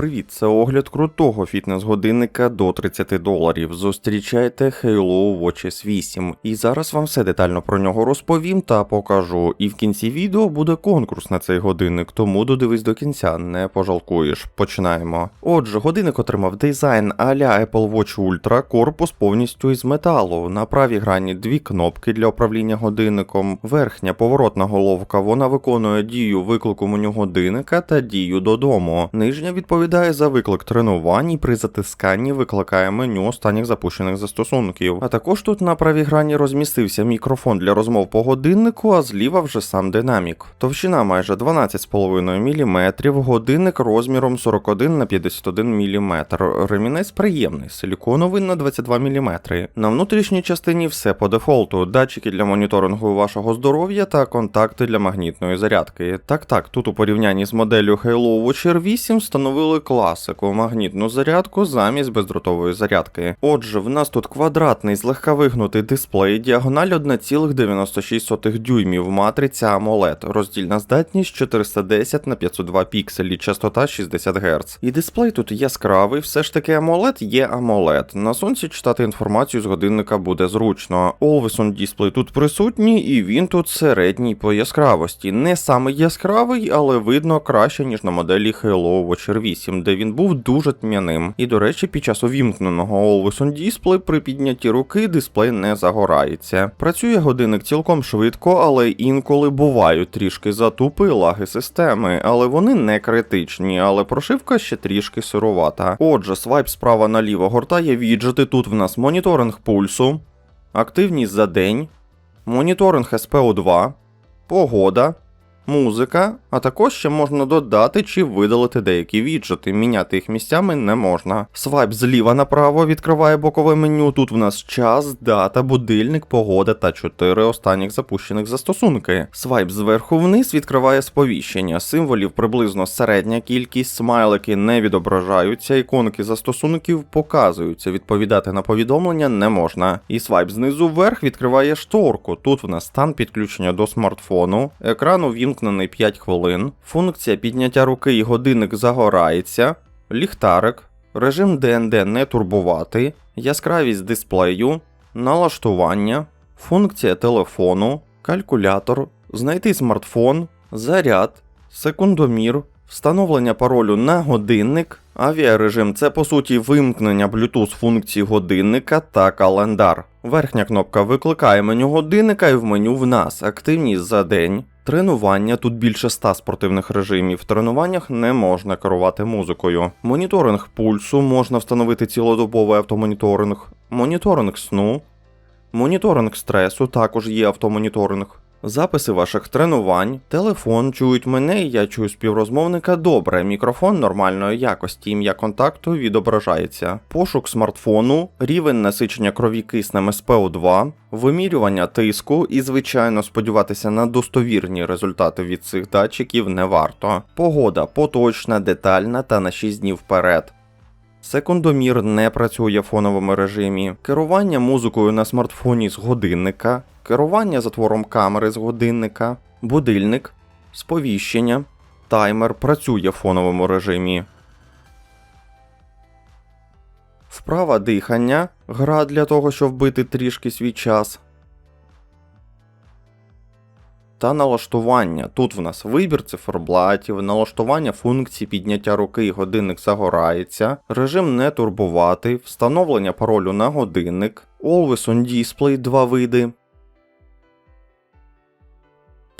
привіт! Це огляд крутого фітнес-годинника до 30 доларів. Зустрічайте Halo Watches 8. І зараз вам все детально про нього розповім та покажу. І в кінці відео буде конкурс на цей годинник, тому додивись до кінця, не пожалкуєш. Починаємо. Отже, годинник отримав дизайн а-ля Apple Watch Ultra, корпус повністю із металу. На правій грані дві кнопки для управління годинником. Верхня поворотна головка, вона виконує дію виклику меню годинника та дію додому. Нижня відповідає за виклик тренувань і при затисканні викликає меню останніх запущених застосунків. А також тут на правій грані розмістився мікрофон для розмов по годиннику, а зліва вже сам динамік. Товщина майже 12,5 мм, годинник розміром 41 на 51 мм. Ремінець приємний, силіконовий на 22 мм. На внутрішній частині все по дефолту, датчики для моніторингу вашого здоров'я та контакти для магнітної зарядки. Так так, тут у порівнянні з моделлю Halo Watch R8 встановили класику магнітну зарядку замість бездротової зарядки. Отже, в нас тут квадратний злегка вигнутий дисплей, діагональ 1,96 дюймів, матриця AMOLED, роздільна здатність 410 на 502 пікселі, частота 60 Гц. І дисплей тут яскравий, все ж таки AMOLED є AMOLED. На сонці читати інформацію з годинника буде зручно. Always on Display тут присутній, і він тут середній по яскравості. Не самий яскравий, але видно краще, ніж на моделі Halo Watcher 8. 8, де він був дуже тьмяним. І до речі, під час увімкненого Always on Display при піднятті руки дисплей не загорається. Працює годинник цілком швидко, але інколи бувають трішки затупи лаги системи, але вони не критичні, але прошивка ще трішки сирувата. Отже, свайп справа наліво гортає віджити. Тут в нас моніторинг пульсу, активність за день, моніторинг СПО2, погода. Музика, а також ще можна додати чи видалити деякі віджити, міняти їх місцями не можна. Свайп зліва направо відкриває бокове меню. Тут в нас час, дата, будильник, погода та 4 останніх запущених застосунки. Свайп зверху вниз відкриває сповіщення. Символів приблизно середня кількість, смайлики не відображаються, іконки застосунків показуються. Відповідати на повідомлення не можна. І свайп знизу вверх відкриває шторку. Тут в нас стан підключення до смартфону, екран увімкнений 5 хвилин, функція підняття руки і годинник загорається, ліхтарик, режим ДНД не турбувати, яскравість дисплею, налаштування, функція телефону, калькулятор, знайти смартфон, заряд, секундомір, встановлення паролю на годинник, авіарежим це по суті вимкнення Bluetooth функції годинника та календар. Верхня кнопка викликає меню годинника і в меню в нас активність за день. Тренування тут більше 100 спортивних режимів. В тренуваннях не можна керувати музикою. Моніторинг пульсу можна встановити цілодобовий автомоніторинг, моніторинг сну, моніторинг стресу також є автомоніторинг. Записи ваших тренувань, телефон чують мене, я чую співрозмовника добре. Мікрофон нормальної якості, ім'я контакту відображається. Пошук смартфону, рівень насичення крові киснем SPO2, вимірювання тиску і, звичайно, сподіватися на достовірні результати від цих датчиків не варто. Погода поточна, детальна та на 6 днів вперед. Секундомір не працює в фоновому режимі, керування музикою на смартфоні з годинника, керування затвором камери з годинника, будильник, сповіщення, таймер працює в фоновому режимі. Вправа дихання, гра для того, щоб вбити трішки свій час. Та налаштування. Тут в нас вибір циферблатів, налаштування функцій підняття руки і годинник загорається, режим не турбувати, встановлення паролю на годинник, Always on Display два види.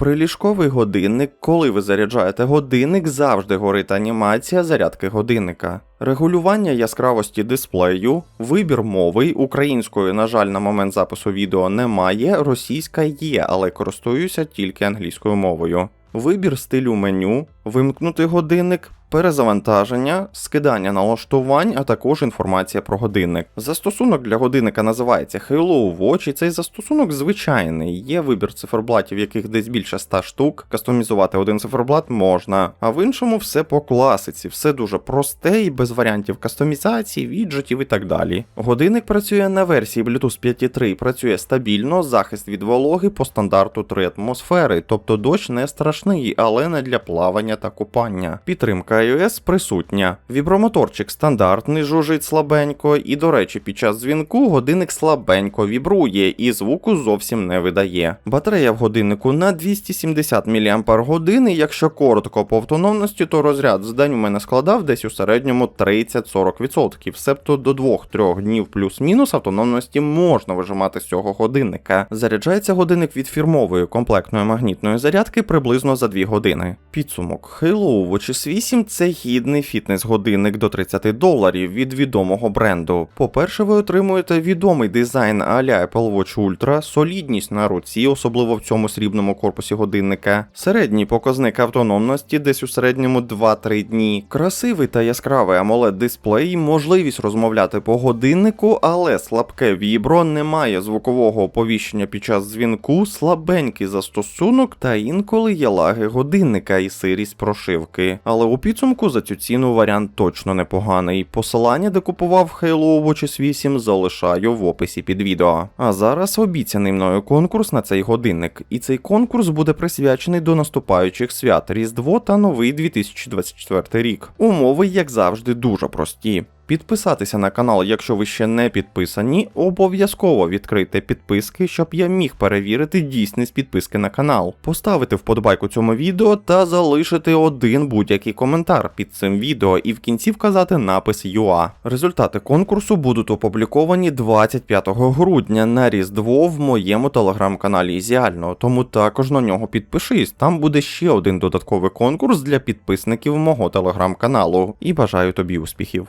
Приліжковий годинник, коли ви заряджаєте годинник, завжди горить анімація зарядки годинника. Регулювання яскравості дисплею, вибір мови. Української, на жаль, на момент запису відео немає, російська є, але користуюся тільки англійською мовою. Вибір стилю меню, вимкнути годинник, перезавантаження, скидання налаштувань, а також інформація про годинник. Застосунок для годинника називається Halo Watch, і цей застосунок звичайний. Є вибір циферблатів, яких десь більше 100 штук. Кастомізувати один циферблат можна, а в іншому все по класиці, все дуже просте і без варіантів кастомізації, віджитів і так далі. Годинник працює на версії Bluetooth 5.3, працює стабільно, захист від вологи по стандарту 3 атмосфери, тобто дощ не страшний, але не для плавання та купання. Підтримка iOS присутня. Вібромоторчик стандартний, жужить слабенько, і, до речі, під час дзвінку годинник слабенько вібрує і звуку зовсім не видає. Батарея в годиннику на 270 мАч, якщо коротко по автономності, то розряд день у мене складав десь у середньому 30-40%, себто до 2-3 днів плюс-мінус автономності можна вижимати з цього годинника. Заряджається годинник від фірмової комплектної магнітної зарядки приблизно за 2 години. Підсумок Hello Watch 8 це гідний фітнес-годинник до 30 доларів від відомого бренду. По-перше, ви отримуєте відомий дизайн а-ля Apple Watch Ultra, солідність на руці, особливо в цьому срібному корпусі годинника, середній показник автономності десь у середньому 2-3 дні, красивий та яскравий amoled дисплей, можливість розмовляти по годиннику, але слабке вібро, немає звукового оповіщення під час дзвінку, слабенький застосунок та інколи є лаги годинника і сирість прошивки. Але у підсумку за цю ціну варіант точно непоганий. Посилання, де купував Halo Watch 8, залишаю в описі під відео. А зараз обіцяний мною конкурс на цей годинник. І цей конкурс буде присвячений до наступаючих свят Різдво та новий 2024 рік. Умови, як завжди, дуже прості. Підписатися на канал, якщо ви ще не підписані, обов'язково відкрийте підписки, щоб я міг перевірити дійсність підписки на канал, поставити вподобайку цьому відео та залишити один будь-який коментар під цим відео і в кінці вказати напис UA. Результати конкурсу будуть опубліковані 25 грудня на Різдво в моєму телеграм-каналі Ізіально, тому також на нього підпишись. Там буде ще один додатковий конкурс для підписників мого телеграм-каналу. І бажаю тобі успіхів.